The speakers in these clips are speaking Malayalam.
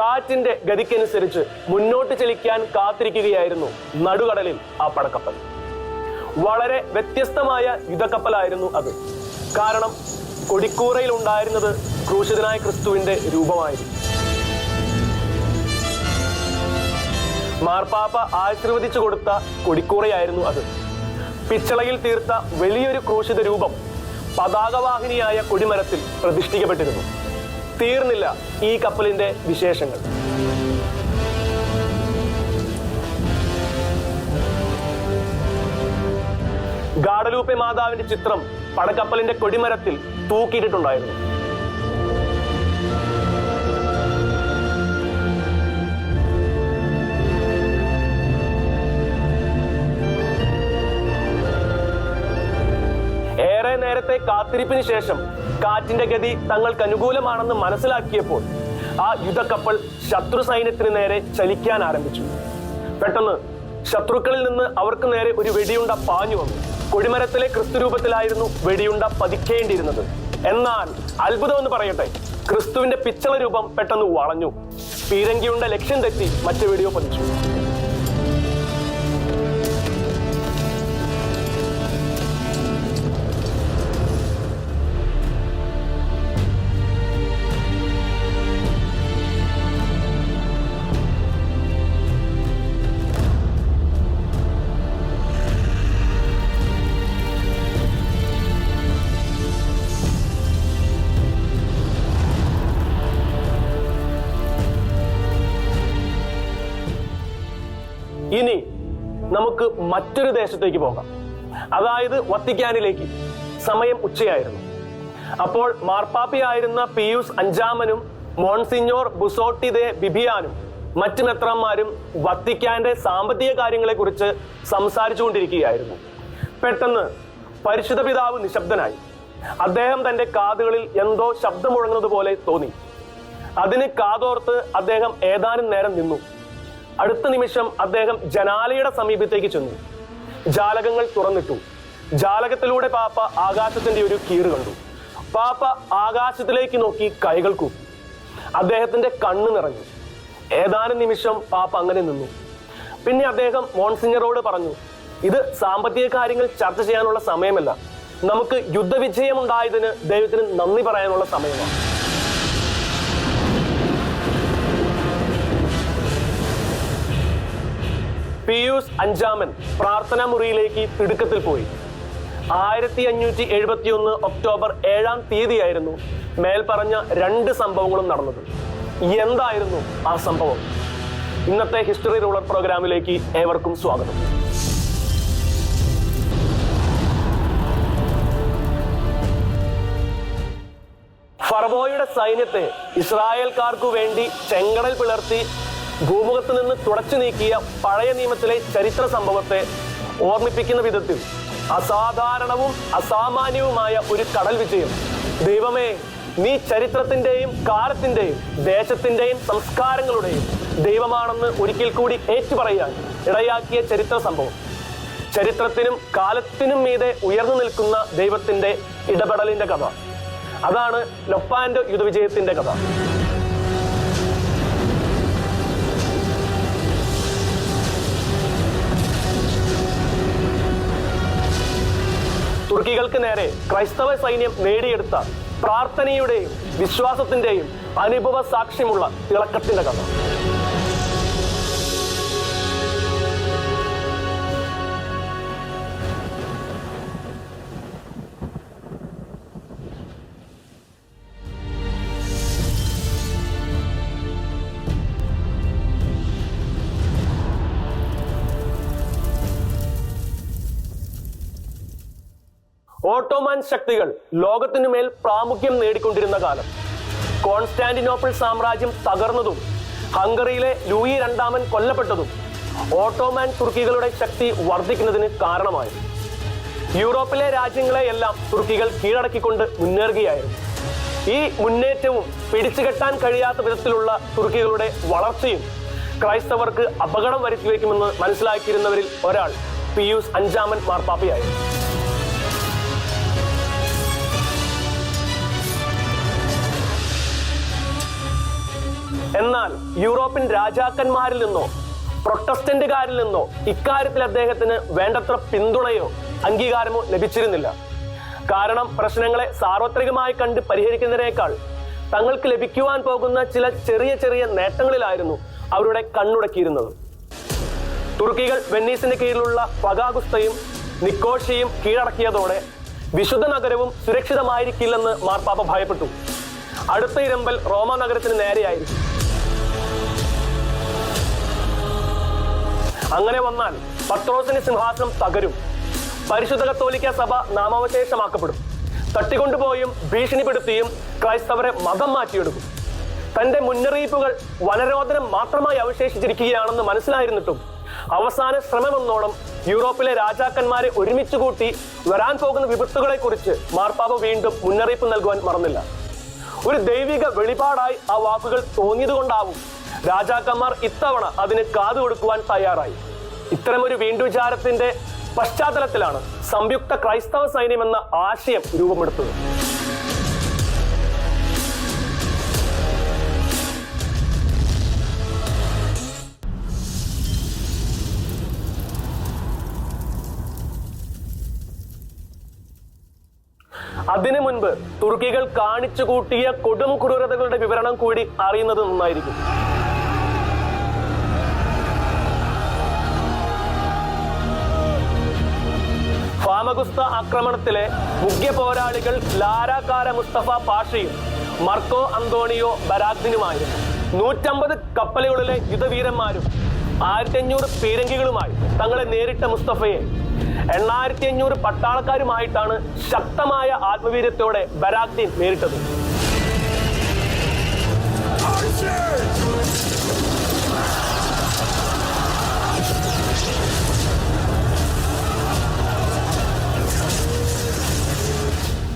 കാറ്റിന്റെ ഗതിക്കനുസരിച്ച് മുന്നോട്ട് ചലിക്കാൻ കാത്തിരിക്കുകയായിരുന്നു നടുകടലിൽ ആ പടക്കപ്പൽ. വളരെ വ്യത്യസ്തമായ യുദ്ധക്കപ്പലായിരുന്നു അത്. കാരണം കൊടിക്കൂറയിൽ ഉണ്ടായിരുന്നത് ക്രൂശിതനായ ക്രിസ്തുവിന്റെ രൂപമായിരുന്നു. മാർപ്പാപ്പ ആശീർവദിച്ചു കൊടുത്ത കൊടിക്കൂറയായിരുന്നു അത്. പിച്ചളയിൽ തീർത്ത വലിയൊരു ക്രൂശിത രൂപം പതാകവാഹിനിയായ കൊടിമരത്തിൽ പ്രതിഷ്ഠിക്കപ്പെട്ടിരുന്നു. തീർന്നില്ല ഈ കപ്പലിന്റെ വിശേഷങ്ങൾ. ഗാഡലൂപ്പെ മാതാവിന്റെ ചിത്രം പടക്കപ്പലിന്റെ കൊടിമരത്തിൽ തൂക്കിയിട്ടിട്ടുണ്ടായിരുന്നു. ഏറെ നേരത്തെ കാത്തിരിപ്പിന് ശേഷം കാറ്റിന്റെ ഗതി തങ്ങൾക്ക് അനുകൂലമാണെന്ന് മനസ്സിലാക്കിയപ്പോൾ ആ യുദ്ധക്കപ്പൽ ശത്രു സൈന്യത്തിന് നേരെ ചലിക്കാൻ ആരംഭിച്ചു. പെട്ടെന്ന് ശത്രുക്കളിൽ നിന്ന് അവർക്ക് നേരെ ഒരു വെടിയുണ്ട പാഞ്ഞു വന്നു. കൊടിമരത്തിലെ ക്രിസ്തുരൂപത്തിലായിരുന്നു വെടിയുണ്ട പതിക്കേണ്ടിയിരുന്നത്. എന്നാൽ അത്ഭുതം എന്ന് പറയട്ടെ ക്രിസ്തുവിന്റെ പിച്ചള രൂപം പെട്ടെന്ന് വളഞ്ഞു. പീരങ്കിയുണ്ട ലക്ഷ്യം തെറ്റി മറ്റു വെടിയോ പതിച്ചു. നമുക്ക് മറ്റൊരു ദേശത്തേക്ക് പോകാം. അതായത് വത്തിക്കാനിലേക്ക്. സമയം ഉച്ചയായിരുന്നു. അപ്പോൾ മാർപ്പാപ്പിയായിരുന്ന പിയൂസ് അഞ്ചാമനും മോൺസിഞ്ഞോർ ബുസോട്ടി ദേ ബിബിയാനും മറ്റു മെത്രന്മാരും വത്തിക്കാന്റെ സാമ്പത്തിക കാര്യങ്ങളെ കുറിച്ച് സംസാരിച്ചുകൊണ്ടിരിക്കുകയായിരുന്നു. പെട്ടെന്ന് പരിശുദ്ധ പിതാവ് നിശബ്ദനായി. അദ്ദേഹം തന്റെ കാതുകളിൽ എന്തോ ശബ്ദം മുഴങ്ങുന്നത് പോലെ തോന്നി. അതിന് കാതോർത്ത് അദ്ദേഹം ഏതാനും നേരം നിന്നു. അടുത്ത നിമിഷം അദ്ദേഹം ജനാലയുടെ സമീപത്തേക്ക് ചെന്നു. ജാലകങ്ങൾ തുറന്നിട്ടു. ജാലകത്തിലൂടെ പാപ്പ ആകാശത്തിന്റെ ഒരു കീറ് കണ്ടു. പാപ്പ ആകാശത്തിലേക്ക് നോക്കി കൈകൾ കൂപ്പി. അദ്ദേഹത്തിന്റെ കണ്ണ് നിറഞ്ഞു. ഏതാനും നിമിഷം പാപ്പ അങ്ങനെ നിന്നു. പിന്നെ അദ്ദേഹം മോൺസിഞ്ഞറോട് പറഞ്ഞു ഇത് സാമ്പത്തിക കാര്യങ്ങൾ ചർച്ച ചെയ്യാനുള്ള സമയമല്ല. നമുക്ക് യുദ്ധവിജയം ഉണ്ടായതിന് ദൈവത്തിന് നന്ദി പറയാനുള്ള സമയമാണ്. പിയൂസ് അഞ്ചാമൻ പ്രാർത്ഥനാ മുറിയിലേക്ക് തിടുക്കത്തിൽ പോയി. ആയിരത്തി അഞ്ഞൂറ്റി എഴുപത്തി ഒന്ന് ഒക്ടോബർ ഏഴാം തീയതിയായിരുന്നു മേൽപ്പറഞ്ഞ രണ്ട് സംഭവങ്ങളും നടന്നത്. എന്തായിരുന്നു ആ സംഭവം? ഇന്നത്തെ ഹിസ്റ്ററി റൂളർ പ്രോഗ്രാമിലേക്ക് ഏവർക്കും സ്വാഗതം. ഫർബോയുടെ സൈന്യത്തെ ഇസ്രായേൽക്കാർക്കു വേണ്ടി ചെങ്കടൽ പിളർത്തി ഭൂമുഖത്ത് നിന്ന് തുടച്ചു നീക്കിയ പഴയ നിയമത്തിലെ ചരിത്ര സംഭവത്തെ ഓർമ്മിപ്പിക്കുന്ന വിധത്തിൽ അസാധാരണവും അസാമാന്യവുമായ ഒരു കടൽ വിജയം. ദൈവമേ നീ ചരിത്രത്തിന്റെയും കാലത്തിന്റെയും ദേശത്തിന്റെയും സംസ്കാരങ്ങളുടെയും ദൈവമാണെന്ന് ഒരിക്കൽ കൂടി ഏറ്റുപറയാൻ ഇടയാക്കിയ ചരിത്ര സംഭവം. ചരിത്രത്തിനും കാലത്തിനും മീതെ ഉയർന്നു നിൽക്കുന്ന ദൈവത്തിന്റെ ഇടപെടലിന്റെ കഥ. അതാണ് ലൊപ്പാൻഡോ യുദ്ധവിജയത്തിന്റെ കഥ. തുർക്കികൾക്ക് നേരെ ക്രൈസ്തവ സൈന്യം നേടിയെടുത്ത പ്രാർത്ഥനയുടെയും വിശ്വാസത്തിന്റെയും അനുഭവ സാക്ഷ്യമുള്ള തിളക്കത്തിന്റെ കഥ. ഓട്ടോമാൻ ശക്തികൾ ലോകത്തിനു മേൽ പ്രാമുഖ്യം നേടിക്കൊണ്ടിരുന്ന കാലം. കോൺസ്റ്റാന്റിനോപ്പിൾ സാമ്രാജ്യം തകർന്നതും ഹംഗറിയിലെ ലൂയി രണ്ടാമൻ കൊല്ലപ്പെട്ടതും ഓട്ടോമാൻ തുർക്കികളുടെ ശക്തി വർദ്ധിക്കുന്നതിന് കാരണമായി. യൂറോപ്പിലെ രാജ്യങ്ങളെയെല്ലാം തുർക്കികൾ കീഴടക്കിക്കൊണ്ട് മുന്നേറുകയായിരുന്നു. ഈ മുന്നേറ്റവും പിടിച്ചുകെട്ടാൻ കഴിയാത്ത വിധത്തിലുള്ള തുർക്കികളുടെ വളർച്ചയും ക്രൈസ്തവർക്ക് അപകടം വരുത്തി വയ്ക്കുമെന്ന് മനസ്സിലാക്കിയിരുന്നവരിൽ ഒരാൾ പിയൂസ് അഞ്ചാമൻ മാർപ്പാപ്പയായിരുന്നു. എന്നാൽ യൂറോപ്യൻ രാജാക്കന്മാരിൽ നിന്നോ പ്രൊട്ടസ്റ്റന്റുകാരിൽ നിന്നോ ഇക്കാര്യത്തിൽ അദ്ദേഹത്തിന് വേണ്ടത്ര പിന്തുണയോ അംഗീകാരമോ ലഭിച്ചിരുന്നില്ല. കാരണം പ്രശ്നങ്ങളെ സാർവത്രികമായി കണ്ട് പരിഹരിക്കുന്നതിനേക്കാൾ തങ്ങൾക്ക് ലഭിക്കുവാൻ പോകുന്ന ചില ചെറിയ ചെറിയ നേട്ടങ്ങളിലായിരുന്നു അവരുടെ കണ്ണുടക്കിയിരുന്നത്. തുർക്കികൾ വെന്നീസിന് കീഴിലുള്ള പകാഗുസ്തയും നിക്കോഷയും കീഴടക്കിയതോടെ വിശുദ്ധ നഗരവും സുരക്ഷിതമായിരിക്കില്ലെന്ന് മാർപ്പാപ്പ ഭയപ്പെട്ടു. അടുത്ത ഇരമ്പൽ റോമ നഗരത്തിന് നേരെയായിരിക്കും. അങ്ങനെ വന്നാൽ പത്രോസിന് സിംഹാസനം തകരും. പരിശുദ്ധ കത്തോലിക്ക സഭ നാമാവശേഷമാക്കപ്പെടും. തട്ടിക്കൊണ്ടുപോയും ഭീഷണിപ്പെടുത്തിയും ക്രൈസ്തവരെ മതം മാറ്റിയെടുക്കും. തന്റെ മുന്നറിയിപ്പുകൾ വനരോധനം മാത്രമായി അവശേഷിച്ചിരിക്കുകയാണെന്ന് മനസ്സിലായിരുന്നിട്ടും അവസാന ശ്രമമെന്നോണം യൂറോപ്പിലെ രാജാക്കന്മാരെ ഒരുമിച്ച് കൂട്ടി വരാൻ പോകുന്ന വിപത്തുകളെ കുറിച്ച് മാർപ്പാപ്പ വീണ്ടും മുന്നറിയിപ്പ് നൽകുവാൻ മറന്നില്ല. ഒരു ദൈവിക വെളിപാടായി ആ വാക്കുകൾ തോന്നിയതുകൊണ്ടാവും രാജാക്കന്മാർ ഇത്തവണ അതിന് കാതു കൊടുക്കുവാൻ തയ്യാറായി. ഇത്തരമൊരു വീണ്ടുവിചാരത്തിന്റെ പശ്ചാത്തലത്തിലാണ് സംയുക്ത ക്രൈസ്തവ സൈന്യം എന്ന ആശയം രൂപമെടുത്തത്. അതിനു മുൻപ് തുർക്കികൾ കാണിച്ചു കൂട്ടിയ കൊടും ക്രൂരതകളുടെ വിവരണം കൂടി അറിയുന്നത് നന്നായിരിക്കും. ഫാമഗുസ്ത ആക്രമണത്തിലെ മുഖ്യ പോരാളികൾ ലാരാകാര മുസ്തഫ പാഷയും മർക്കോ അന്തോണിയോ ബരാഗ്ദിനുമായിരുന്നു നൂറ്റമ്പത് കപ്പലുകളിലെ യുദ്ധവീരന്മാരും ആയിരത്തി അഞ്ഞൂറ് പീരങ്കികളുമായി തങ്ങളെ നേരിട്ട മുസ്തഫയെ. എണ്ണായിരത്തി അഞ്ഞൂറ് പട്ടാളക്കാരുമായിട്ടാണ് ശക്തമായ ആത്മവീര്യത്തോടെ ബരാഗ്ദീൻ നേരിട്ടത്.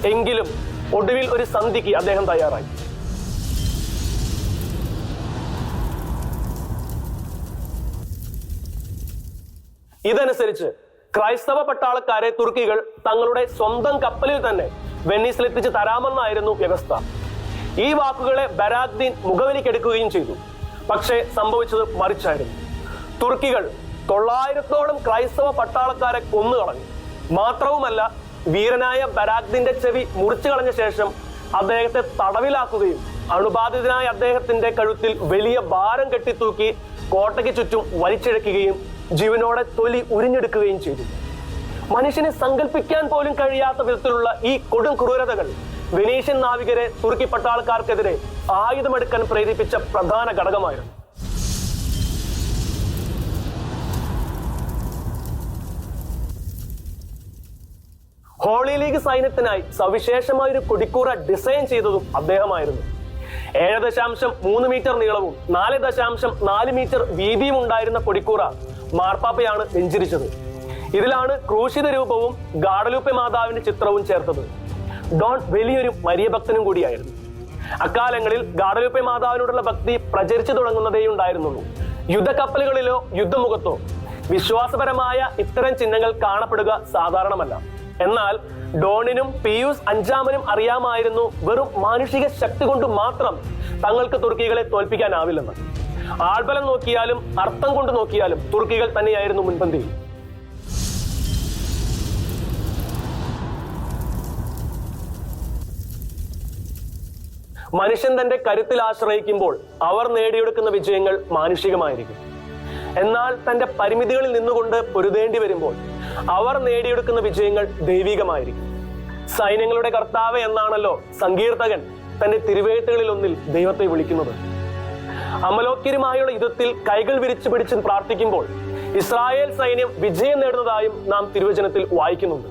എങ്കിലും ഒടുവിൽ ഒരു സന്ധിക്ക് അദ്ദേഹം തയ്യാറായി. ഇതനുസരിച്ച് ക്രൈസ്തവ പട്ടാളക്കാരെ തുർക്കികൾ തങ്ങളുടെ സ്വന്തം കപ്പലിൽ തന്നെ വെന്നീസിലെത്തിച്ച് തരാമെന്നായിരുന്നു വ്യവസ്ഥ. ഈ വാക്കുകളെ ബരാഗ്ദീൻ മുഖവിലിക്കെടുക്കുകയും ചെയ്തു. പക്ഷേ സംഭവിച്ചത് മറിച്ചായിരുന്നു. തുർക്കികൾ തൊള്ളായിരത്തോളം ക്രൈസ്തവ പട്ടാളക്കാരെ കൊന്നുകളഞ്ഞു. മാത്രവുമല്ല വീരനായ ബരാഗ്ദിന്റെ ചെവി മുറിച്ചു കളഞ്ഞ ശേഷം അദ്ദേഹത്തെ തടവിലാക്കുകയും അണുബാധിതനായ അദ്ദേഹത്തിന്റെ കഴുത്തിൽ വലിയ ഭാരം കെട്ടിത്തൂക്കി കോട്ടയ്ക്ക് ചുറ്റും വലിച്ചിഴക്കുകയും ജീവനോടെ തൊലി ഉരിഞ്ഞെടുക്കുകയും ചെയ്തു. മനുഷ്യനെ സങ്കല്പിക്കാൻ പോലും കഴിയാത്ത വിധത്തിലുള്ള ഈ കൊടും ക്രൂരതകൾ വെനീഷ്യൻ നാവികരെ തുർക്കി പട്ടാളക്കാർക്കെതിരെ ആയുധമെടുക്കാൻ പ്രേരിപ്പിച്ച പ്രധാന ഘടകമായിരുന്നു. ഹോളി ലീഗ് സൈന്യത്തിനായി സവിശേഷമായ ഒരു കൊടിക്കൂറ ഡിസൈൻ ചെയ്തതും അദ്ദേഹമായിരുന്നു. ഏഴ് ദശാംശം മൂന്ന് മീറ്റർ നീളവും നാല് ദശാംശം നാല് മീറ്റർ വീതിയും ഉണ്ടായിരുന്ന കൊടിക്കൂറ മാർപ്പാപ്പയാണ് നെഞ്ചിരിച്ചത് ഇതിലാണ് ക്രൂശിത രൂപവും ഗാഡലൂപ്പ മാതാവിന്റെ ചിത്രവും ചേർത്തത്. ഡോൺ വലിയൊരു മരിയ ഭക്തനും കൂടിയായിരുന്നു. അക്കാലങ്ങളിൽ ഗാഡലൂപ്പ മാതാവിനോടുള്ള ഭക്തി പ്രചരിച്ചു തുടങ്ങുന്നതേ ഉണ്ടായിരുന്നുള്ളൂ. യുദ്ധക്കപ്പലുകളിലോ യുദ്ധമുഖത്തോ വിശ്വാസപരമായ ഇത്തരം ചിഹ്നങ്ങൾ കാണപ്പെടുക സാധാരണമല്ല. എന്നാൽ ഡോണിനും പിയൂസ് അഞ്ചാമനും അറിയാമായിരുന്നു വെറും മാനുഷിക ശക്തി കൊണ്ട് മാത്രം തങ്ങൾക്ക് തുർക്കികളെ തോൽപ്പിക്കാനാവില്ലെന്ന്. ആൾബലം നോക്കിയാലും അർത്ഥം കൊണ്ട് നോക്കിയാലും തുർക്കികൾ തന്നെയായിരുന്നു മുൻപന്തിയിൽ. മനുഷ്യൻ തന്റെ കരുത്തിൽ ആശ്രയിക്കുമ്പോൾ അവർ നേടിയെടുക്കുന്ന വിജയങ്ങൾ മാനുഷികമായിരിക്കും. എന്നാൽ തന്റെ പരിമിതികളിൽ നിന്നുകൊണ്ട് പൊരുതേണ്ടി വരുമ്പോൾ അവർ നേടിയെടുക്കുന്ന വിജയങ്ങൾ ദൈവികമായിരിക്കും. സൈന്യങ്ങളുടെ കർത്താവ് എന്നാണല്ലോ സങ്കീർത്തകൻ തന്റെ തിരുവേറ്റുകളിൽ ഒന്നിൽ ദൈവത്തെ വിളിക്കുന്നത്. അമലോക്യരുമായുള്ള യുദ്ധത്തിൽ കൈകൾ വിരിച്ചു പിടിച്ച് പ്രാർത്ഥിക്കുമ്പോൾ ഇസ്രായേൽ സൈന്യം വിജയം നേടുന്നതായും നാം തിരുവചനത്തിൽ വായിക്കുന്നുണ്ട്.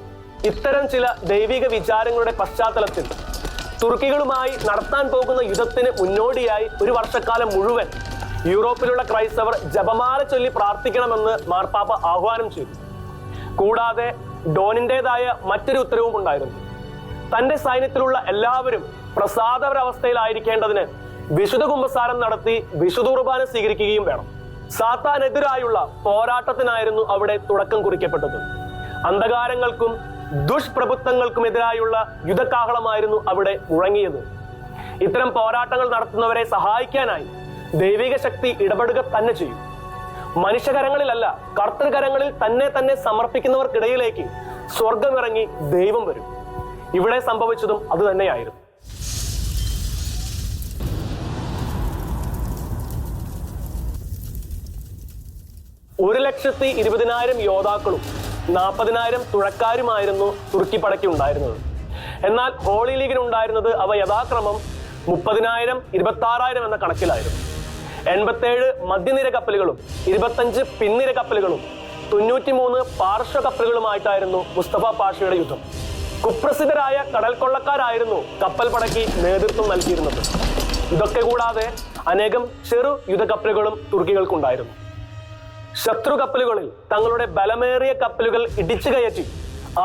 ഇത്തരം ചില ദൈവിക വിചാരങ്ങളുടെ പശ്ചാത്തലത്തിൽ തുർക്കികളുമായി നടത്താൻ പോകുന്ന യുദ്ധത്തിന് മുന്നോടിയായി ഒരു വർഷക്കാലം മുഴുവൻ യൂറോപ്പിലുള്ള ക്രൈസ്തവർ ജപമാല ചൊല്ലി പ്രാർത്ഥിക്കണമെന്ന് മാർപ്പാപ്പ ആഹ്വാനം ചെയ്തു. കൂടാതെ ഡോനിന്റേതായ മറ്റൊരു ഉത്തരവും ഉണ്ടായിരുന്നു. തന്റെ സൈന്യത്തിലുള്ള എല്ലാവരും പ്രസാദപരവസ്ഥയിലായിരിക്കേണ്ടതിന് വിശുദ്ധ കുംഭസാരം നടത്തി വിശുദ്ധ കുർബാന സ്വീകരിക്കുകയും വേണം. സാത്താനെതിരായുള്ള പോരാട്ടത്തിനായിരുന്നു അവിടെ തുടക്കം കുറിക്കപ്പെട്ടത്. അന്ധകാരങ്ങൾക്കും ദുഷ്പ്രഭുത്വങ്ങൾക്കും എതിരായുള്ള യുദ്ധകാഹളമായിരുന്നു അവിടെ മുഴങ്ങിയത്. ഇത്തരം പോരാട്ടങ്ങൾ നടത്തുന്നവരെ സഹായിക്കാനായി ദൈവിക ശക്തി ഇടപെടുക തന്നെ ചെയ്യും. മനുഷ്യകരങ്ങളിലല്ല കർത്തൃകരങ്ങളിൽ തന്നെ തന്നെ സമർപ്പിക്കുന്നവർക്കിടയിലേക്ക് സ്വർഗമിറങ്ങി ദൈവം വരും. ഇവിടെ സംഭവിച്ചതും അത് തന്നെയായിരുന്നു. ഒരു ലക്ഷത്തി ഇരുപതിനായിരം യോദ്ധാക്കളും നാൽപ്പതിനായിരം തുഴക്കാരുമായിരുന്നു തുർക്കി പടയ്ക്ക് ഉണ്ടായിരുന്നത്. എന്നാൽ ഹോളി ലീഗിനുണ്ടായിരുന്നത് അവ യഥാക്രമം മുപ്പതിനായിരം ഇരുപത്തി ആറായിരം എന്ന കണക്കിലായിരുന്നു. എൺപത്തേഴ് മധ്യനിര കപ്പലുകളും ഇരുപത്തഞ്ച് പിൻനിര കപ്പലുകളും തൊണ്ണൂറ്റിമൂന്ന് പാർശ്വ കപ്പലുകളുമായിട്ടായിരുന്നു മുസ്തഫ പാഷയുടെ യുദ്ധം. കുപ്രസിദ്ധരായ കടൽ കൊള്ളക്കാരായിരുന്നു കപ്പൽ പടയ്ക്ക് നേതൃത്വം നൽകിയിരുന്നത്. ഇതൊക്കെ കൂടാതെ അനേകം ചെറു യുദ്ധക്കപ്പലുകളും തുർക്കികൾക്കുണ്ടായിരുന്നു. ശത്രു കപ്പലുകളിൽ തങ്ങളുടെ ബലമേറിയ കപ്പലുകൾ ഇടിച്ചു കയറ്റി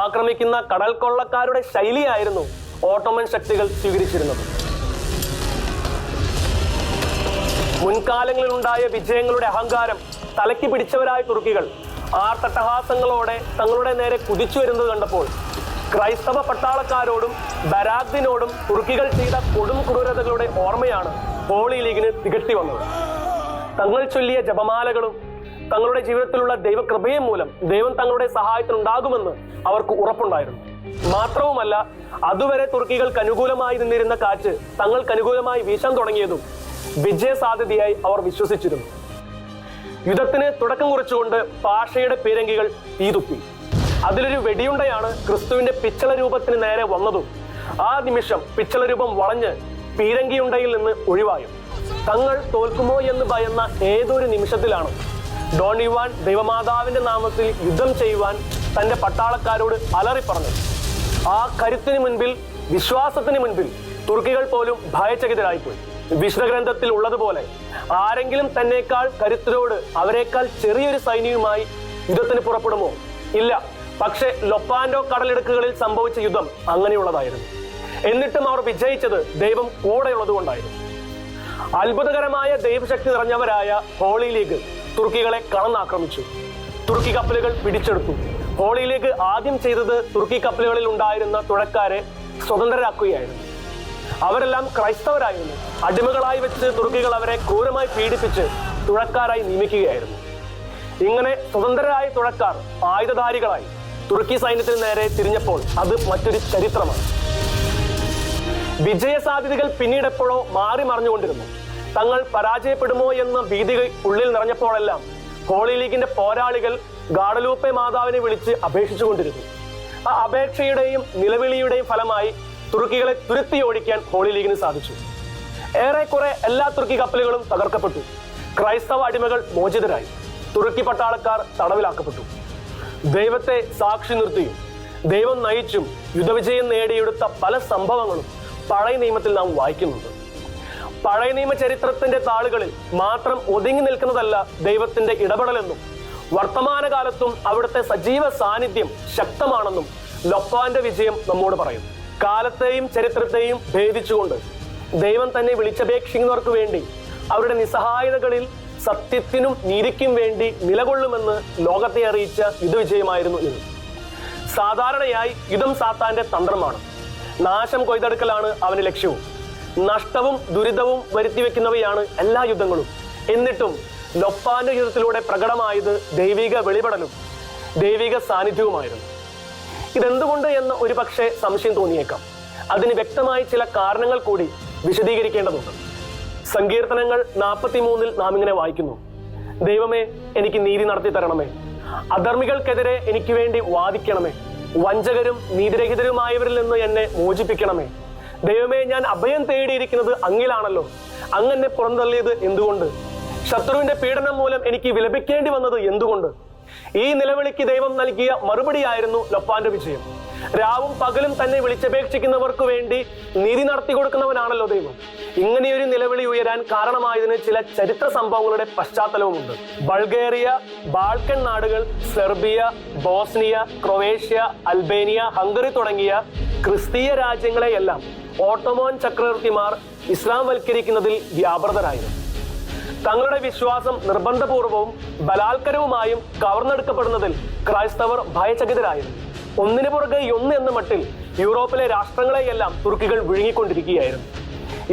ആക്രമിക്കുന്ന കടൽ കൊള്ളക്കാരുടെ ശൈലിയായിരുന്നു ഓട്ടോമൻ ശക്തികൾ സ്വീകരിച്ചിരുന്നത്. മുൻകാലങ്ങളിലുണ്ടായ വിജയങ്ങളുടെ അഹങ്കാരം തലയ്ക്ക് പിടിച്ചവരായ തുർക്കികൾ ആർത്തട്ടഹാസങ്ങളോടെ തങ്ങളുടെ നേരെ കുതിച്ചു വരുന്നത് കണ്ടപ്പോൾ ക്രൈസ്തവ പട്ടാളക്കാരോടും ബരാഗ്ദിനോടും തുർക്കികൾ ചെയ്ത കൊടും ക്രൂരതകളുടെ ഓർമ്മയാണ് ഹോളി ലീഗിന് തികട്ടി വന്നത്. തങ്ങൾ ചൊല്ലിയ ജപമാലകളും തങ്ങളുടെ ജീവിതത്തിലുള്ള ദൈവകൃപയും മൂലം ദൈവം തങ്ങളുടെ സഹായത്തിനുണ്ടാകുമെന്ന് അവർക്ക് ഉറപ്പുണ്ടായിരുന്നു. മാത്രവുമല്ല അതുവരെ തുർക്കികൾക്ക് അനുകൂലമായി നിന്നിരുന്ന കാറ്റ് തങ്ങൾക്ക് അനുകൂലമായി വീശാൻ തുടങ്ങിയതും വിജയ സാധ്യതയായി അവർ വിശ്വസിച്ചിരുന്നു. യുദ്ധത്തിന് തുടക്കം കുറിച്ചുകൊണ്ട് പാഷയുടെ പീരങ്കികൾ തീതുപ്പി അതിലൊരു വെടിയുണ്ടയാണ് ക്രിസ്തുവിന്റെ പിച്ചള രൂപത്തിന് നേരെ വന്നതും. ആ നിമിഷം പിച്ചള രൂപം വളഞ്ഞ് പീരങ്കിയുണ്ടയിൽ നിന്ന് ഒഴിവായും. തങ്ങൾ തോൽക്കുമോ എന്ന് ഭയന്ന ഏതൊരു നിമിഷത്തിലാണ്. ഡോൺ യുവാൻ ദൈവമാതാവിന്റെ നാമത്തിൽ യുദ്ധം ചെയ്യുവാൻ തന്റെ പട്ടാളക്കാരോട് അലറി പറഞ്ഞത് ആ കരുത്തിന് മുൻപിൽ വിശ്വാസത്തിന് മുൻപിൽ തുർക്കികൾ പോലും ഭയചകിതരായിപ്പോയി. വിശുദ്ധ ഗ്രന്ഥത്തിൽ ഉള്ളതുപോലെ ആരെങ്കിലും തന്നെക്കാൾ കരുത്തരോട് അവരെക്കാൾ ചെറിയൊരു സൈന്യവുമായി യുദ്ധത്തിന് പുറപ്പെടുമോ? ഇല്ല. പക്ഷേ ലൊപ്പാൻഡോ കടലെടുക്കുകളിൽ സംഭവിച്ച യുദ്ധം അങ്ങനെയുള്ളതായിരുന്നു. എന്നിട്ടും അവർ വിജയിച്ചത് ദൈവം കൂടെയുള്ളതുകൊണ്ടായിരുന്നു അത്ഭുതകരമായ ദൈവശക്തി നിറഞ്ഞവരായ ഹോളി ലീഗ് തുർക്കികളെ കടന്നാക്രമിച്ചു. തുർക്കി കപ്പലുകൾ പിടിച്ചെടുത്തു. ഹോളി ലീഗ് ആദ്യം ചെയ്തത് തുർക്കി കപ്പലുകളിൽ ഉണ്ടായിരുന്ന തുഴക്കാരെ സ്വതന്ത്രരാക്കുകയായിരുന്നു. അവരെല്ലാം ക്രൈസ്തവരായിരുന്നു. അടിമകളായി വെച്ച് തുർക്കികൾ അവരെ ക്രൂരമായി പീഡിപ്പിച്ച് തുഴക്കാരായി നിയമിക്കുകയായിരുന്നു. ഇങ്ങനെ സ്വതന്ത്രരായ തുഴക്കാർ ആയുധധാരികളായി തുർക്കി സൈന്യത്തിന് നേരെ തിരിഞ്ഞപ്പോൾ അത് മറ്റൊരു ചരിത്രമാണ്. വിജയ സാധ്യതകൾ പിന്നീട് എപ്പോഴോ മാറി മറിഞ്ഞുകൊണ്ടിരുന്നു. തങ്ങൾ പരാജയപ്പെടുമോ എന്ന ഭീതി ഉള്ളിൽ നിറഞ്ഞപ്പോഴെല്ലാം ഹോളി ലീഗിന്റെ പോരാളികൾ ഗാഡലൂപ്പെ മാതാവിനെ വിളിച്ച് അപേക്ഷിച്ചുകൊണ്ടിരുന്നു. ആ അപേക്ഷയുടെയും നിലവിളിയുടെയും ഫലമായി തുർക്കികളെ തുരത്തി ഓടിക്കാൻ ഹോളി ലീഗിന് സാധിച്ചു. ഏറെക്കുറെ എല്ലാ തുർക്കി കപ്പലുകളും തകർക്കപ്പെട്ടു. ക്രൈസ്തവ അടിമകൾ മോചിതരായി. തുർക്കി പട്ടാളക്കാർ തടവിലാക്കപ്പെട്ടു. ദൈവത്തെ സാക്ഷി നിർത്തിയും ദൈവം നയിച്ചും യുദ്ധവിജയം നേടിയെടുത്ത പല സംഭവങ്ങളും പഴയ നിയമത്തിൽ നാം വായിക്കുന്നുണ്ട്. പഴയ നിയമ ചരിത്രത്തിന്റെ താളുകളിൽ മാത്രം ഒതുങ്ങി നിൽക്കുന്നതല്ല ദൈവത്തിന്റെ ഇടപെടലെന്നും വർത്തമാനകാലത്തും അവിടുത്തെ സജീവ സാന്നിധ്യം ശക്തമാണെന്നും ലൊപ്പാന്റെ വിജയം നമ്മോട് പറയും കാലത്തെയും ചരിത്രത്തെയും ഭേദിച്ചുകൊണ്ട് ദൈവം തന്നെ വിളിച്ചപേക്ഷിക്കുന്നവർക്ക് വേണ്ടി അവരുടെ നിസ്സഹായതകളിൽ സത്യത്തിനും നീതിക്കും വേണ്ടി നിലകൊള്ളുമെന്ന് ലോകത്തെ അറിയിച്ച യുദ്ധവിജയമായിരുന്നു ഇത്. സാധാരണയായി യുദ്ധം സാത്താന്റെ തന്ത്രമാണ്. നാശം കൊയ്തെടുക്കലാണ് അവന്റെ ലക്ഷ്യവും. നഷ്ടവും ദുരിതവും വരുത്തിവെക്കുന്നവയാണ് എല്ലാ യുദ്ധങ്ങളും. എന്നിട്ടും ലൊപ്പാന്റെ യുദ്ധത്തിലൂടെ പ്രകടമായത് ദൈവിക വെളിപെടലും ദൈവിക സാന്നിധ്യവുമായിരുന്നു. ഇതെന്തുകൊണ്ട് എന്ന് ഒരു പക്ഷേ സംശയം തോന്നിയേക്കാം. അതിന് വ്യക്തമായി ചില കാരണങ്ങൾ കൂടി വിശദീകരിക്കേണ്ടതുണ്ട്. സങ്കീർത്തനങ്ങൾ നാൽപ്പത്തി മൂന്നിൽ നാം ഇങ്ങനെ വായിക്കുന്നു. ദൈവമേ എനിക്ക് നീതി നടത്തി തരണമേ. അധർമ്മികൾക്കെതിരെ എനിക്ക് വേണ്ടി വാദിക്കണമേ. വഞ്ചകരും നീതിരഹിതരുമായവരിൽ നിന്ന് എന്നെ മോചിപ്പിക്കണമേ. ദൈവമേ ഞാൻ അഭയം തേടിയിരിക്കുന്നത് അങ്ങിലാണല്ലോ. അങ്ങനെ പുറന്തള്ളിയത് എന്തുകൊണ്ട്? ശത്രുവിന്റെ പീഡനം മൂലം എനിക്ക് വിലപിക്കേണ്ടി വന്നത് എന്തുകൊണ്ട്? ഈ നിലവിളിക്ക് ദൈവം നൽകിയ മറുപടിയായിരുന്നു ലൊപ്പാന്റെ വിജയം. രാവും പകലും തന്നെ വിളിച്ചപേക്ഷിക്കുന്നവർക്ക് വേണ്ടി നീതി നടത്തി കൊടുക്കുന്നവനാണല്ലോ ദൈവം. ഇങ്ങനെയൊരു നിലവിളി ഉയരാൻ കാരണമായതിന് ചില ചരിത്ര സംഭവങ്ങളുടെ പശ്ചാത്തലവുമുണ്ട്. ബൾഗേറിയ ബാൾക്കൻ നാടുകൾ Serbia Bosnia Croatia Albania Hungary തുടങ്ങിയ ക്രിസ്തീയ രാജ്യങ്ങളെയെല്ലാം ഓട്ടോമോൻ ചക്രവർത്തിമാർ ഇസ്ലാം വൽക്കരിക്കുന്നതിൽ വ്യാപൃതരായിരുന്നു. തങ്ങളുടെ വിശ്വാസം നിർബന്ധപൂർവവും ബലാത്കരവുമായും കവർന്നെടുക്കപ്പെടുന്നതിൽ ക്രൈസ്തവർ ഭയചകിതരായിരുന്നു. ഒന്നിനു പുറകെ ഒന്ന് എന്ന മട്ടിൽ യൂറോപ്പിലെ രാഷ്ട്രങ്ങളെയെല്ലാം തുർക്കികൾ വിഴുങ്ങിക്കൊണ്ടിരിക്കുകയായിരുന്നു.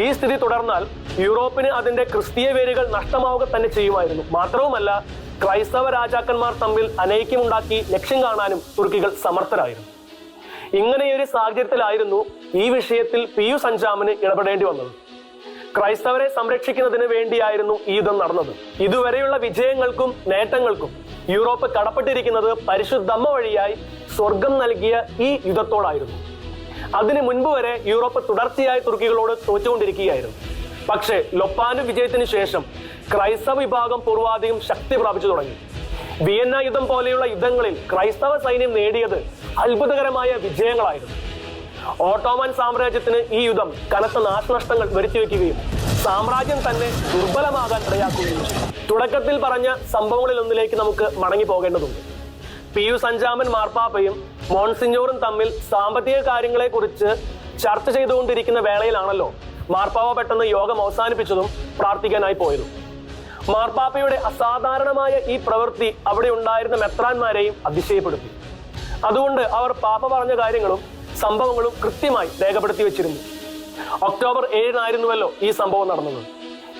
ഈ സ്ഥിതി തുടർന്നാൽ യൂറോപ്പിന് അതിന്റെ ക്രിസ്തീയ വേരുകൾ നഷ്ടമാവുക തന്നെ ചെയ്യുമായിരുന്നു. മാത്രവുമല്ല ക്രൈസ്തവ രാജാക്കന്മാർ തമ്മിൽ അനൈക്യമുണ്ടാക്കി ലക്ഷ്യം കാണാനും തുർക്കികൾ സമർത്ഥരായിരുന്നു. ഇങ്ങനെയൊരു സാഹചര്യത്തിലായിരുന്നു ഈ വിഷയത്തിൽ പിയു സഞ്ചാമിന് ഇടപെടേണ്ടി വന്നത്. ക്രൈസ്തവരെ സംരക്ഷിക്കുന്നതിന് വേണ്ടിയായിരുന്നു ഈ യുദ്ധം നടന്നത്. ഇതുവരെയുള്ള വിജയങ്ങൾക്കും നേട്ടങ്ങൾക്കും യൂറോപ്പ് കടപ്പെട്ടിരിക്കുന്നത് പരിശുദ്ധമ്മ വഴിയായി സ്വർഗം നൽകിയ ഈ യുദ്ധത്തോടായിരുന്നു. അതിനു മുൻപ് വരെ യൂറോപ്പ് തുടർച്ചയായി തുർക്കികളോട് തോറ്റുകൊണ്ടിരിക്കുകയായിരുന്നു. പക്ഷേ ലൊപ്പാനു വിജയത്തിന് ശേഷം ക്രൈസ്തവ വിഭാഗം പൂർവാധികം ശക്തി പ്രാപിച്ചു തുടങ്ങി. വിയന്ന യുദ്ധം പോലെയുള്ള യുദ്ധങ്ങളിൽ ക്രൈസ്തവ സൈന്യം നേടിയത് അത്ഭുതകരമായ വിജയങ്ങളായിരുന്നു. ഓട്ടോമൻ സാമ്രാജ്യത്തിന് ഈ യുദ്ധം കനത്ത നാശനഷ്ടങ്ങൾ വരുത്തിവെക്കുകയും സാമ്രാജ്യം തന്നെ ദുർബലമാകാൻ ഇടയാക്കുകയും തുടക്കത്തിൽ പറഞ്ഞ സംഭവങ്ങളിൽ ഒന്നിലേക്ക് നമുക്ക് മടങ്ങി പോകേണ്ടതുണ്ട് പിയൂസ് അഞ്ചാമൻ മാർപ്പാപ്പയും മോൺസിഞ്ഞോറും തമ്മിൽ സാമ്പത്തിക കാര്യങ്ങളെ കുറിച്ച് ചർച്ച ചെയ്തുകൊണ്ടിരിക്കുന്ന വേളയിലാണല്ലോ മാർപ്പാപ്പ പെട്ടെന്ന് യോഗം അവസാനിപ്പിച്ചതും പ്രാർത്ഥിക്കാനായി പോയതും. മാർപ്പാപ്പയുടെ അസാധാരണമായ ഈ പ്രവൃത്തി അവിടെ ഉണ്ടായിരുന്ന മെത്രാന്മാരെയും അതിശയപ്പെടുത്തി. അതുകൊണ്ട് അവർ പാപ്പ പറഞ്ഞ കാര്യങ്ങളും സംഭവങ്ങളും കൃത്യമായി രേഖപ്പെടുത്തി വെച്ചിരുന്നു. ഒക്ടോബർ ഏഴിനായിരുന്നുവല്ലോ ഈ സംഭവം നടന്നത്.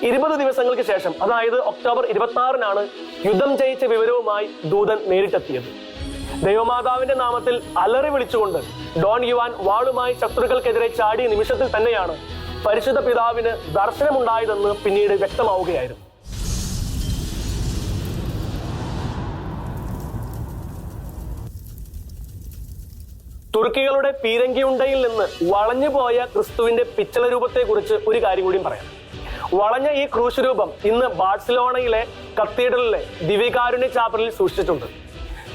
ഇരുപത് ദിവസങ്ങൾക്ക് ശേഷം അതായത് ഒക്ടോബർ ഇരുപത്തി ആറിനാണ് യുദ്ധം ജയിച്ച വിവരവുമായി ദൂതൻ നേരിട്ടെത്തിയത്. ദൈവമാതാവിന്റെ നാമത്തിൽ അലറി വിളിച്ചുകൊണ്ട് ഡോൺ യുവാൻ വാളുമായി ശത്രുക്കൾക്കെതിരെ ചാടിയ നിമിഷത്തിൽ തന്നെയാണ് പരിശുദ്ധ പിതാവിന് ദർശനമുണ്ടായതെന്ന് പിന്നീട് വ്യക്തമാവുകയായിരുന്നു. തുർക്കികളുടെ പീരങ്കിയുണ്ടയിൽ നിന്ന് വളഞ്ഞുപോയ ക്രിസ്തുവിന്റെ പിച്ചള രൂപത്തെ കുറിച്ച് ഒരു കാര്യം കൂടിയും പറയാം. വളഞ്ഞ ഈ ക്രൂശ് രൂപം ഇന്ന് ബാഴ്സലോണയിലെ കത്തീഡ്രലിലെ ദിവികാരുണ്യ ചാപ്പലിൽ സൂക്ഷിച്ചിട്ടുണ്ട്.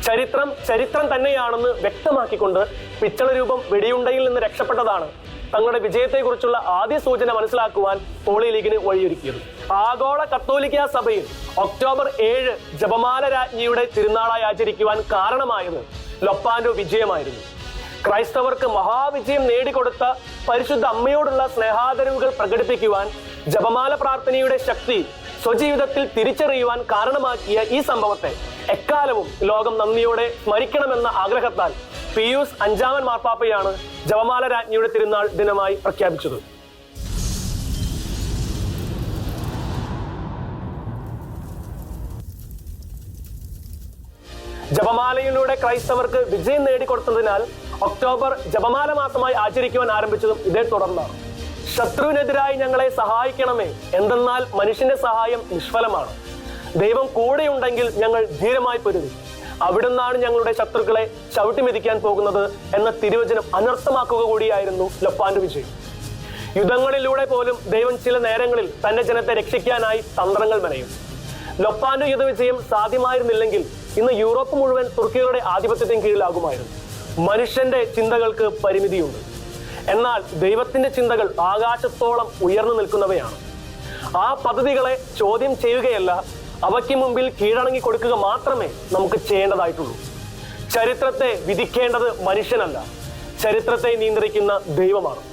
ചരിത്രം ചരിത്രം തന്നെയാണെന്ന് വ്യക്തമാക്കിക്കൊണ്ട് പിച്ചള രൂപം വെടിയുണ്ടയിൽ നിന്ന് രക്ഷപ്പെട്ടതാണ് തങ്ങളുടെ വിജയത്തെക്കുറിച്ചുള്ള ആദ്യ സൂചന മനസ്സിലാക്കുവാൻ ഹോളി ലീഗിന് വഴിയൊരുക്കിയത്. ആഗോള കത്തോലിക്ക സഭയിൽ ഒക്ടോബർ ഏഴ് ജപമാല രാജ്ഞിയുടെ തിരുനാളായി ആചരിക്കുവാൻ കാരണമായത് ലൊപ്പാൻഡോ വിജയമായിരുന്നു. ക്രൈസ്തവർക്ക് മഹാവിജയം നേടിക്കൊടുത്ത പരിശുദ്ധ അമ്മയോടുള്ള സ്നേഹാദരവുകൾ പ്രകടിപ്പിക്കുവാൻ ജപമാല പ്രാർത്ഥനയുടെ ശക്തി സ്വജീവിതത്തിൽ തിരിച്ചറിയുവാൻ കാരണമാക്കിയ ഈ സംഭവത്തെ എക്കാലവും ലോകം നന്ദിയോടെ സ്മരിക്കണമെന്ന ആഗ്രഹത്താൽ പിയൂസ് അഞ്ചാമൻ മാർപ്പാപ്പയാണ് ജപമാല രാജ്ഞിയുടെ തിരുനാൾ ദിനമായി പ്രഖ്യാപിച്ചത്. ജപമാലയിലൂടെ ക്രൈസ്തവർക്ക് വിജയം നേടിക്കൊടുത്തതിനാൽ ഒക്ടോബർ ജപമാല മാസമായി ആചരിക്കുവാൻ ആരംഭിച്ചതും ഇതേ തുടർന്നാണ്. ശത്രുവിനെതിരായി ഞങ്ങളെ സഹായിക്കണമേ. എന്തെന്നാൽ മനുഷ്യന്റെ സഹായം നിഷ്ഫലമാണ്. ദൈവം കൂടെയുണ്ടെങ്കിൽ ഞങ്ങൾ ധീരമായി പൊരുതി. അവിടുന്നാണ് ഞങ്ങളുടെ ശത്രുക്കളെ ചവിട്ടിമെതിക്കാൻ പോകുന്നത് എന്ന തിരുവചനം അനർത്ഥമാക്കുക കൂടിയായിരുന്നു ലപ്പാന്റെ വിജയം. യുദ്ധങ്ങളിലൂടെ പോലും ദൈവം ചില നേരങ്ങളിൽ തന്റെ ജനത്തെ രക്ഷിക്കാനായി തന്ത്രങ്ങൾ മെനയും. ലൊപ്പാന്റെ യുദ്ധവിജയം സാധ്യമായിരുന്നില്ലെങ്കിൽ ഇന്ന് യൂറോപ്പ് മുഴുവൻ തുർക്കികളുടെ ആധിപത്യത്തിന് കീഴിലാകുമായിരുന്നു. മനുഷ്യന്റെ ചിന്തകൾക്ക് പരിമിതിയുണ്ട്. എന്നാൽ ദൈവത്തിന്റെ ചിന്തകൾ ആകാശത്തോളം ഉയർന്നു നിൽക്കുന്നവയാണ്. ആ പദ്ധതികളെ ചോദ്യം ചെയ്യുകയല്ല അവയ്ക്ക് മുമ്പിൽ കീഴടങ്ങി കൊടുക്കുക മാത്രമേ നമുക്ക് ചെയ്യേണ്ടതായിട്ടുള്ളൂ. ചരിത്രത്തെ വിധിക്കേണ്ടത് മനുഷ്യനല്ല ചരിത്രത്തെ നിയന്ത്രിക്കുന്ന ദൈവമാണ്.